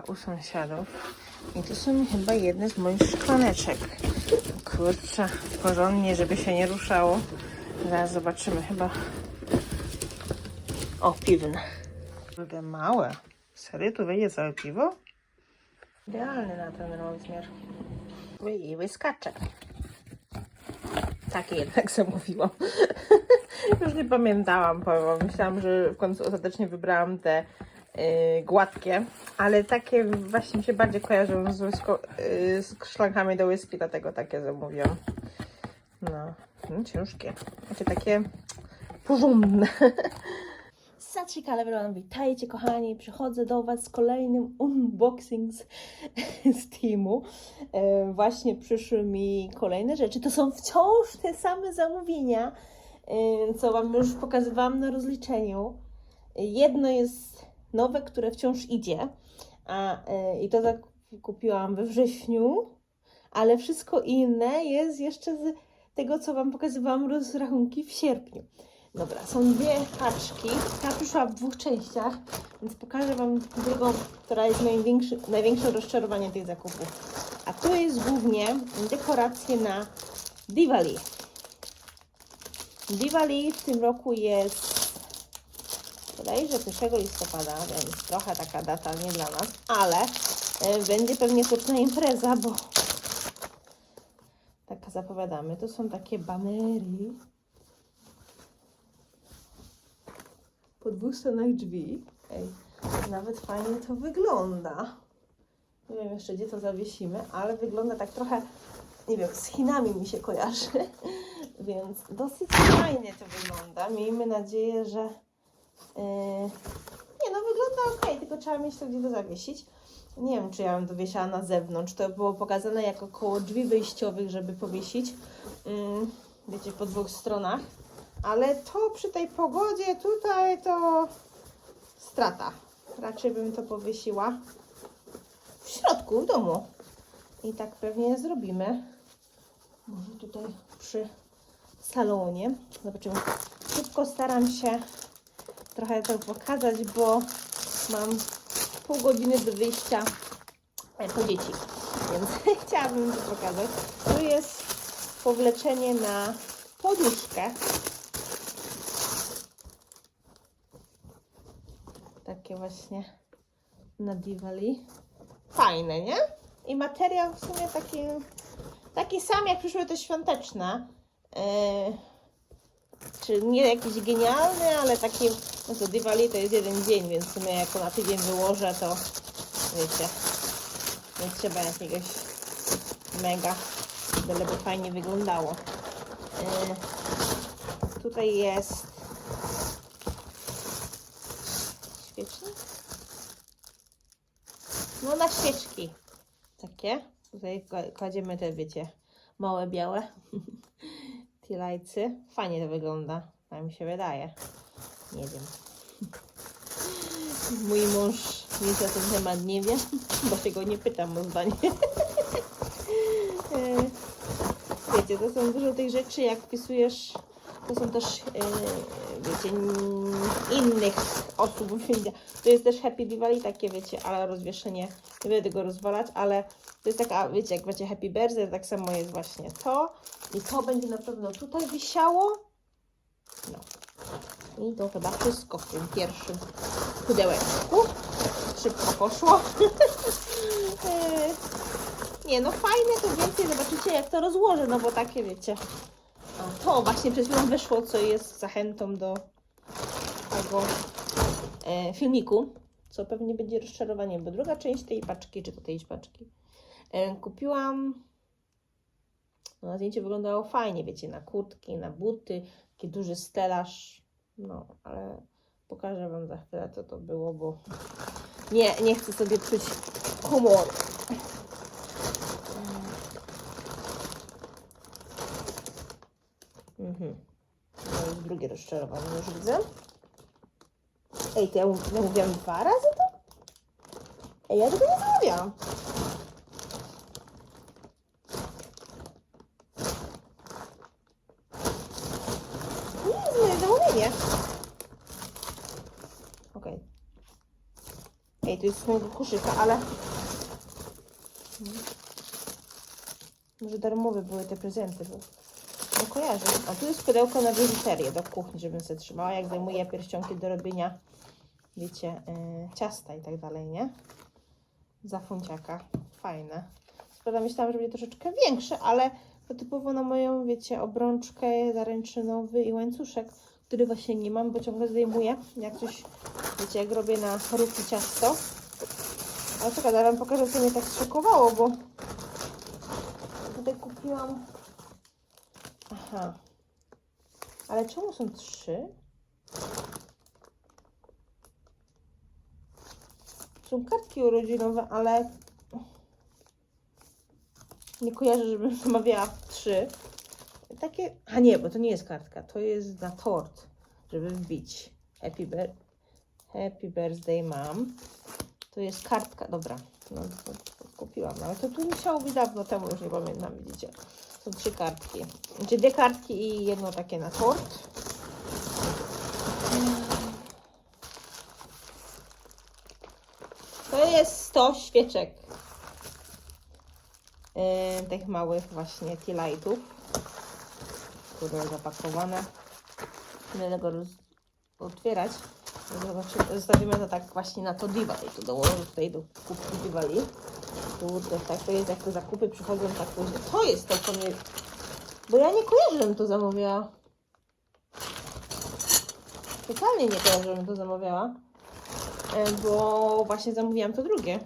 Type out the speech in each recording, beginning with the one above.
u sąsiadów i to są chyba jedne z moich szklaneczek. Kurczę, porządnie, żeby się nie ruszało. Zaraz zobaczymy, chyba... O, piwne. Kurde, małe. Serio, tu wejdzie całe piwo? Idealny na ten rozmiar. I łyskacze. Takie jednak zamówiłam. Już nie pamiętałam, powiem. Myślałam, że w końcu ostatecznie wybrałam te gładkie, ale takie właśnie mi się bardziej kojarzą z, łysko, yy, z szklankami do whisky, dlatego takie zamówiłam. No, no ciężkie. Znaczy takie porządne. Satrika Leveron, witajcie kochani, przychodzę do Was z kolejnym unboxing z, z Teamu. E, właśnie przyszły mi kolejne rzeczy, to są wciąż te same zamówienia, e, co Wam już pokazywałam na rozliczeniu. Jedno jest nowe, które wciąż idzie, a, e, i to zakupiłam we wrześniu, ale wszystko inne jest jeszcze z tego, co Wam pokazywałam rozrachunki w sierpniu. Dobra, są dwie paczki. Ta przyszła w dwóch częściach, więc pokażę Wam drugą, która jest największe rozczarowanie tych zakupów. A tu jest głównie dekoracje na Diwali. Diwali w tym roku jest bodajże 1 listopada, więc trochę taka data nie dla nas, ale e, będzie pewnie toczna impreza, bo taka zapowiadamy. To są takie banery. po dwóch stronach drzwi. Ej, nawet fajnie to wygląda. Nie wiem jeszcze gdzie to zawiesimy, ale wygląda tak trochę, nie wiem, z Chinami mi się kojarzy. Więc dosyć fajnie to wygląda. Miejmy nadzieję, że. Nie no, wygląda ok, tylko trzeba mieć to gdzie to zawiesić. Nie wiem, czy ja bym to wiesiała na zewnątrz. To było pokazane jako koło drzwi wyjściowych, żeby powiesić. Yy, wiecie, po dwóch stronach. Ale to przy tej pogodzie tutaj to strata. Raczej bym to powiesiła w środku, w domu. I tak pewnie zrobimy. Może tutaj przy salonie. Zobaczymy. Szybko staram się trochę to pokazać, bo mam pół godziny do wyjścia e, po dzieci. Więc chciałabym to pokazać. Tu jest powleczenie na poduszkę. Takie właśnie na Diwali. Fajne, nie? I materiał w sumie taki, taki sam jak przyszły te świąteczne. Yy, czy nie jakiś genialny, ale taki, no to Diwali to jest jeden dzień, więc w sumie na tydzień wyłożę, to wiecie, nie trzeba jakiegoś mega, byleby fajnie wyglądało. Yy, tutaj jest świecznik? No na świeczki. Takie. Tutaj kła- kładziemy te, wiecie, małe białe tilajcy. Fajnie to wygląda. Tak mi się wydaje. Nie wiem. Mój mąż nic na ten temat nie wie, bo się go nie pytam o zdanie. E, Wiecie, to są dużo tych rzeczy, jak wpisujesz, to są też, e, wiecie, innych osób. To jest też Happy Diwali, takie wiecie, ale rozwieszenie, nie będę tego rozwalać, ale to jest taka, wiecie, jak macie Happy Birthday, tak samo jest właśnie to. I to będzie na pewno tutaj wisiało. No. I to chyba wszystko w tym pierwszym pudełeczku. Szybko poszło. E, nie, no fajne to więcej zobaczycie jak to rozłożę, no bo takie wiecie. A to właśnie przed chwilą wyszło, co jest zachętą do tego e, filmiku, co pewnie będzie rozczarowaniem, bo druga część tej paczki, czy to tej paczki, e, kupiłam, no na zdjęciu wyglądało fajnie, wiecie, na kurtki, na buty, taki duży stelaż, no, ale pokażę Wam za chwilę, co to było, bo nie, nie chcę sobie psuć humoru. Mhm. To jest drugie rozczarowanie, już widzę. Ej, to ja ja mówiłam dwa razy to? Ej, ja tego nie zamawiałam. Nie zamówienie. Okej. Ej, to jest z mojego koszyka, ale... Może darmowe były te prezenty, bo nie kojarzę. A tu jest pudełko na biżuterię do kuchni, żebym sobie trzymała, jak zajmuję pierścionki do robienia, wiecie, yy, ciasta i tak dalej, nie? Za funciaka. Fajne. Prawda, myślałam, że będzie troszeczkę większe, ale to typowo na moją, wiecie, obrączkę zaręczynowy i łańcuszek, który właśnie nie mam, bo ciągle zdejmuję. Jak coś, wiecie, jak robię na ruki ciasto. Ale czekaj, zaraz wam pokażę, co mnie tak zszokowało, bo tutaj kupiłam... Aha. Ale czemu są trzy? Są kartki urodzinowe, ale nie kojarzę, żebym zamawiała trzy. Takie, a nie, bo to nie jest kartka, to jest na tort, żeby wbić. Happy, bir Happy birthday mam. To jest kartka, dobra, no to, to kupiłam, ale to tu musiało być dawno temu, już nie pamiętam, widzicie. Są trzy kartki. Znaczy dwie kartki i jedno takie na tort. To jest 100 świeczek. Yy, tych małych właśnie tea lightów, które zapakowane. Nie będę go otwierać. Zostawimy to tak właśnie na to Diwali. Tu dołożę tutaj do kubki Diwali. Kurde, tak to jest, jak te zakupy przychodzą tak późno. To jest to, co mnie... Bo ja nie kojarzę, żebym to zamawiała. Totalnie nie kojarzę, żebym to zamawiała. E, Bo właśnie zamówiłam to drugie.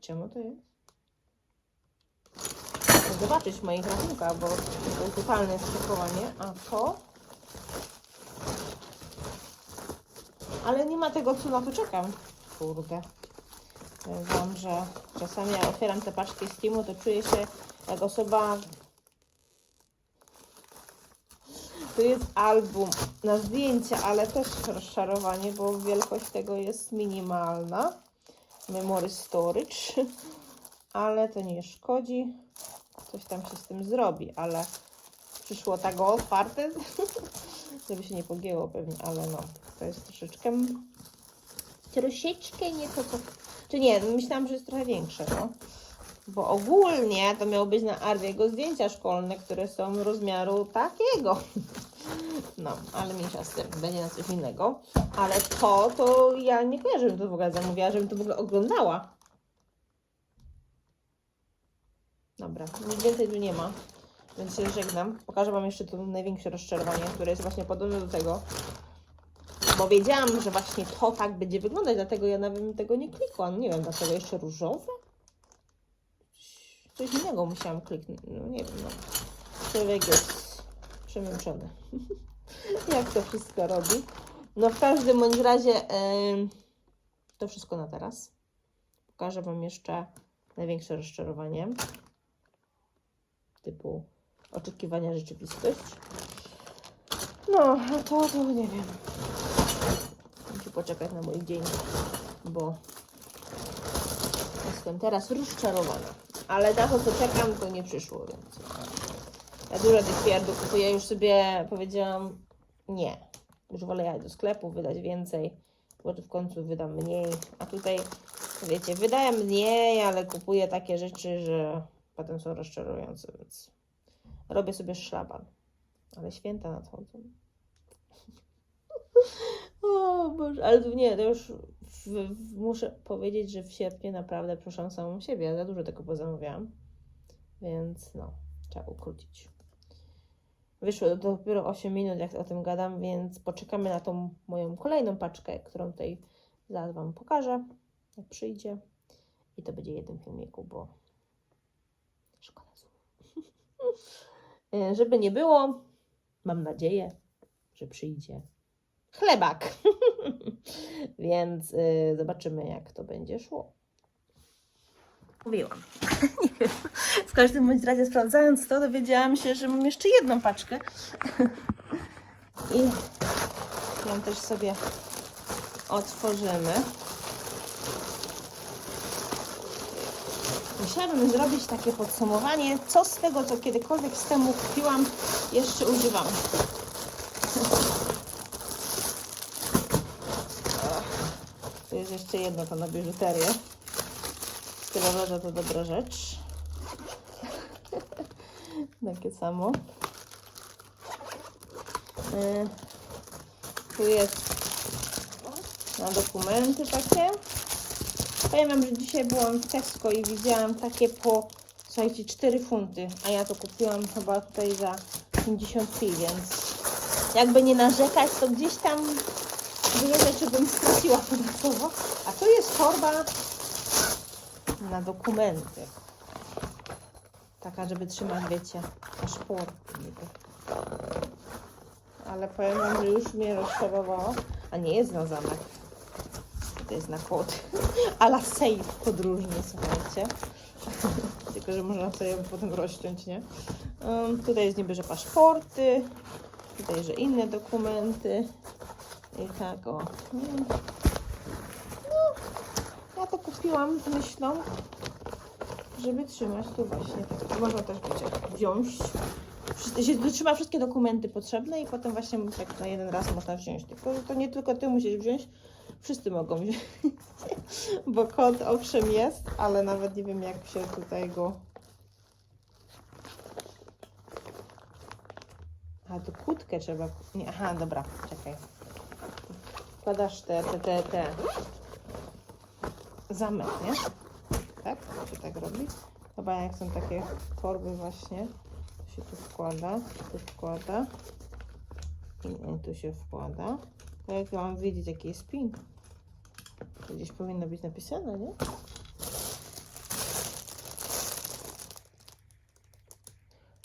Czemu to jest? Zobaczyć w moich rachunkach, bo to jest totalne szokowanie. A to? Ale nie ma tego, co na to czekam. Kurde. Wam, że czasami jak otwieram te paczki z Timu, to czuję się jak osoba... To jest album na zdjęcia, ale też rozczarowanie, bo wielkość tego jest minimalna. Memory storage. Ale to nie szkodzi. Coś tam się z tym zrobi, ale przyszło tak o otwarte, żeby się nie pogięło pewnie, ale no, to jest troszeczkę troszeczkę nie to, co... Czy nie, myślałam, że jest trochę większe, no. Bo ogólnie to miało być na Arwiego zdjęcia szkolne, które są rozmiaru takiego. No, ale mniejsza z tym, będzie na coś innego. Ale to, to ja nie kojarzę, żebym to w ogóle zamówiła, żebym to w ogóle oglądała. Dobra, nic więcej tu nie ma, więc się żegnam. Pokażę Wam jeszcze tu największe rozczarowanie, które jest właśnie podobne do tego. Bo wiedziałam, że właśnie to tak będzie wyglądać, dlatego ja nawet tego nie klikłam. Nie wiem, dlaczego jeszcze różowe? Coś innego musiałam kliknąć. No nie wiem, no. Człowiek jest przemęczony. Jak to wszystko robi. No w każdym bądź razie em, to wszystko na teraz. Pokażę Wam jeszcze największe rozczarowanie typu oczekiwania rzeczywistość. No, a to, to nie wiem. Muszę poczekać na mój dzień, bo jestem teraz rozczarowana. Ale na to, co czekam, to nie przyszło, więc ja dużo tych pierdów kupuję. Już sobie powiedziałam nie. Już wolę jechać do sklepu, wydać więcej, bo tu w końcu wydam mniej. A tutaj, wiecie, wydaję mniej, ale kupuję takie rzeczy, że potem są rozczarujące, więc robię sobie szlaban. Ale święta nadchodzą. o Boże, ale nie, to już w, w, muszę powiedzieć, że w sierpniu naprawdę proszę samą siebie. Za dużo tego pozamawiałam. Więc no, trzeba ukrócić. Wyszło dopiero 8 minut, jak o tym gadam, więc poczekamy na tą moją kolejną paczkę, którą tutaj zaraz Wam pokażę, jak przyjdzie. I to będzie jeden filmiku, bo Żeby nie było, mam nadzieję, że przyjdzie chlebak. Więc y, zobaczymy, jak to będzie szło. Mówiłam. W każdym bądź razie sprawdzając to, dowiedziałam się, że mam jeszcze jedną paczkę. I ją też sobie otworzymy. Musiałabym zrobić takie podsumowanie, co z tego, co kiedykolwiek z temu kupiłam, jeszcze używam. To jest jeszcze jedno to na biżuterię. Stylowe to dobra rzecz. Takie samo. Y, Tu jest na dokumenty takie. Powiem wam, że dzisiaj byłam w Tesco i widziałam takie po, słuchajcie, 4 funty, a ja to kupiłam chyba tutaj za 50 pi, więc jakby nie narzekać, to gdzieś tam dwie rzeczy bym straciła dodatkowo. A tu jest torba na dokumenty. Taka, żeby trzymać, wiecie, paszporty niby. Ale powiem wam, że już mnie rozczarowało. A nie jest na zamek. To jest na kod. Ala safe podróżny, słuchajcie. Tylko, że można sobie potem rozciąć, nie? Um, tutaj jest niby, że paszporty. Tutaj, że inne dokumenty. I tak, o. Mm. No, ja to kupiłam z myślą, żeby trzymać tu właśnie. Można też, wiecie, wziąć. Się trzyma wszystkie dokumenty potrzebne i potem właśnie tak na jeden raz można wziąć. Tylko, to nie tylko ty musisz wziąć, wszyscy mogą wziąć. Bo kod owszem jest, ale nawet nie wiem jak się tutaj go... A tu kłódkę trzeba... Nie, aha, dobra, czekaj. Wkładasz te, te, te, te... Zamek, nie? Tak? Się tak robi? Chyba jak są takie torby właśnie, to się tu wkłada, tu wkłada i tu się wkłada. To jak ja mam wiedzieć jaki jest pin? To gdzieś powinno być napisane, nie?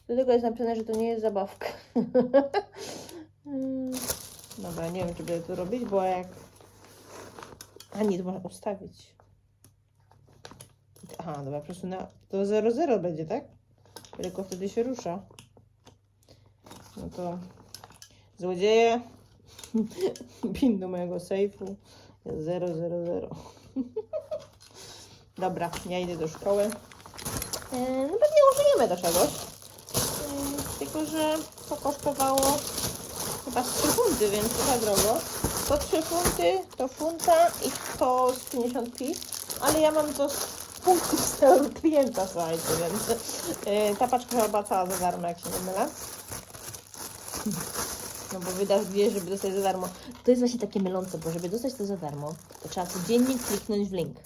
Do tego jest napisane, że to nie jest zabawka. Mm, Dobra, nie wiem, czy będę to robić, bo jak... A nie, to można ustawić. Aha, dobra, przesunę. To 00 będzie, tak? Tylko wtedy się rusza. No to złodzieje. Pin do mojego sejfu jest 000. Dobra, ja idę do szkoły. E, No pewnie użyjemy do czegoś. E, Tylko, że to kosztowało chyba z 3 funty, więc trochę drogo. To 3 funty, to funta i to z 50 pi. Ale ja mam to z punktu z klienta, słuchajcie, więc e, ta paczka chyba cała za darmo, jak się nie mylę. No bo wydasz dwie, żeby dostać za darmo. To jest właśnie takie mylące, bo żeby dostać to za darmo, to trzeba codziennie kliknąć w link.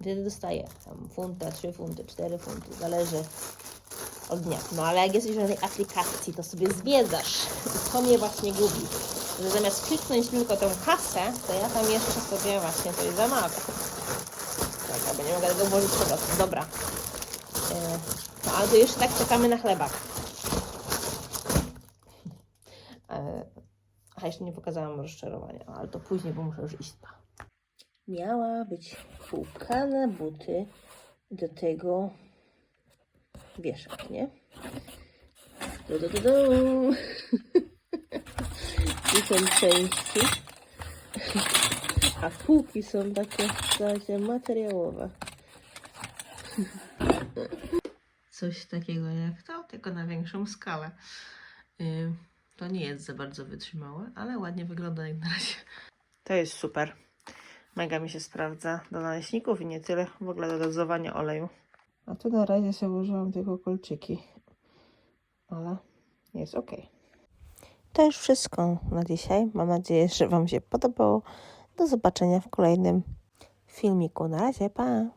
Wtedy dostaję tam funta, trzy funty, cztery funty, zależy od dnia. No ale jak jesteś na tej aplikacji, to sobie zwiedzasz. I to mnie właśnie gubi. Że zamiast kliknąć tylko tą kasę, to ja tam jeszcze sobie właśnie coś zamawiam. Czekaj, bo nie mogę tego włożyć po prostu. Dobra. E, No ale to jeszcze tak czekamy na chlebak. E, A jeszcze nie pokazałam rozczarowania, ale to później, bo muszę już iść spać. Miała być półka na buty do tego wieszak, nie? Du, du, du, du. Tu są części, a półki są takie, słuchajcie, materiałowe. Coś takiego jak to, tylko na większą skalę. To nie jest za bardzo wytrzymałe, ale ładnie wygląda jak na razie. To jest super. Mega mi się sprawdza do naleśników i nie tyle, w ogóle do dozowania oleju. A tu na razie sobie użyłam tylko kolczyki, ale jest ok. To już wszystko na dzisiaj. Mam nadzieję, że Wam się podobało. Do zobaczenia w kolejnym filmiku. Na razie, pa!